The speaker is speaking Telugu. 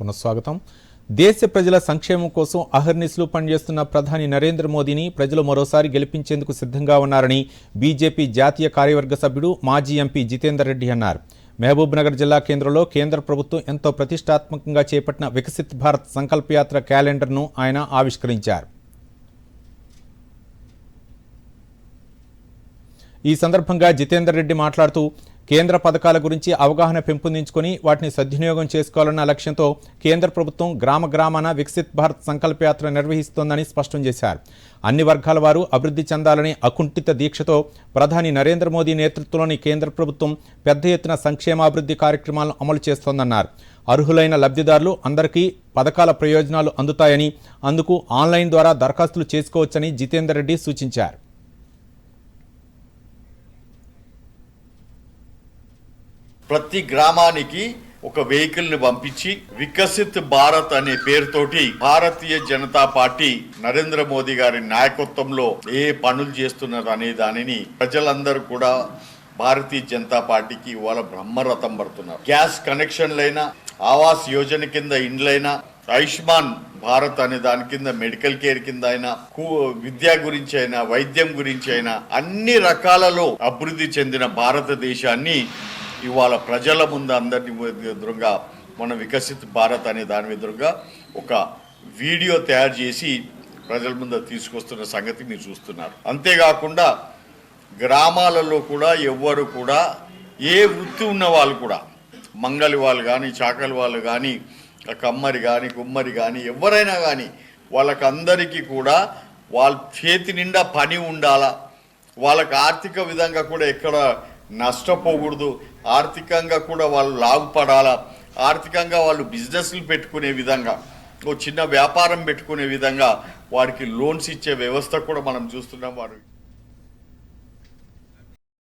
పునఃస్వాగతం. దేశ ప్రజల సంక్షేమం కోసం అహర్నిశలు పనిచేస్తున్న ప్రధాని నరేంద్ర మోదీని ప్రజలు మరోసారి గెలిపించేందుకు సిద్ధంగా ఉన్నారని బీజేపీ జాతీయ కార్యవర్గ సభ్యుడు మాజీ ఎంపీ జితేందర్ రెడ్డి అన్నారు. మహబూబ్నగర్ జిల్లా కేంద్రంలో కేంద్ర ప్రభుత్వం ఎంతో ప్రతిష్టాత్మకంగా చేపట్టిన వికసిత్ భారత్ సంకల్పయాత్ర క్యాలెండర్ను ఆయన ఆవిష్కరించారు. ఈ సందర్భంగా జితేందర్ రెడ్డి మాట్లాడుతూ కేంద్ర పథకాల గురించి అవగాహన పెంపొందించుకొని వాటిని సద్వినియోగం చేసుకోవాలన్న లక్ష్యంతో కేంద్ర ప్రభుత్వం గ్రామ గ్రామాన వికసిత్ భారత్ సంకల్పయాత్ర నిర్వహిస్తోందని స్పష్టం చేశారు. అన్ని వర్గాల వారు అభివృద్ధి చెందాలని అకుంఠిత దీక్షతో ప్రధాని నరేంద్ర మోదీ నేతృత్వంలోని కేంద్ర ప్రభుత్వం పెద్ద ఎత్తున సంక్షేమాభివృద్ధి కార్యక్రమాలను అమలు చేస్తోందన్నారు. అర్హులైన లబ్ధిదారులు అందరికీ పథకాల ప్రయోజనాలు అందుతాయని అందుకు ఆన్లైన్ ద్వారా దరఖాస్తులు చేసుకోవచ్చని జితేందర్ రెడ్డి సూచించారు. ప్రతి గ్రామానికి ఒక వెహికల్ని పంపించి వికసిత్ భారత్ అనే పేరుతోటి భారతీయ జనతా పార్టీ నరేంద్ర మోదీ గారి నాయకత్వంలో ఏ పనులు చేస్తున్నారు అనే దానిని ప్రజలందరూ కూడా భారతీయ జనతా పార్టీకి ఇవాళ బ్రహ్మరథం పడుతున్నారు. గ్యాస్ కనెక్షన్లైనా ఆవాస్ యోజన కింద ఇండ్లైనా ఆయుష్మాన్ భారత్ అనే దాని కింద మెడికల్ కేర్ కింద అయినా విద్య గురించి అయినా వైద్యం గురించి అయినా అన్ని రకాలలో అభివృద్ధి చెందిన భారతదేశాన్ని ఇవాళ ప్రజల ముందు అందరినీ ఎదురుగా మన వికసిత్ భారత్ అనే దాని ఎదురుగా ఒక వీడియో తయారు చేసి ప్రజల ముందు తీసుకొస్తున్న సంగతి మీరు చూస్తున్నారు. అంతేకాకుండా గ్రామాలలో కూడా ఎవ్వరు కూడా ఏ వృత్తి ఉన్న వాళ్ళు కూడా మంగలి వాళ్ళు కానీ చాకలి వాళ్ళు కానీ కమ్మరి కానీ కుమ్మరి కానీ ఎవరైనా కానీ వాళ్ళకందరికీ కూడా వాళ్ళ చేతి నిండా పని ఉండాలా? వాళ్ళకి ఆర్థిక విధంగా కూడా ఎక్కడ నష్టపోకూడదు. ఆర్థికంగా కూడా వాళ్ళు లాగుపడాలా ఆర్థికంగా వాళ్ళు బిజినెస్లు పెట్టుకునే విధంగా ఓ చిన్న వ్యాపారం పెట్టుకునే విధంగా వారికి లోన్స్ ఇచ్చే వ్యవస్థ కూడా మనం చూస్తున్నాం వారు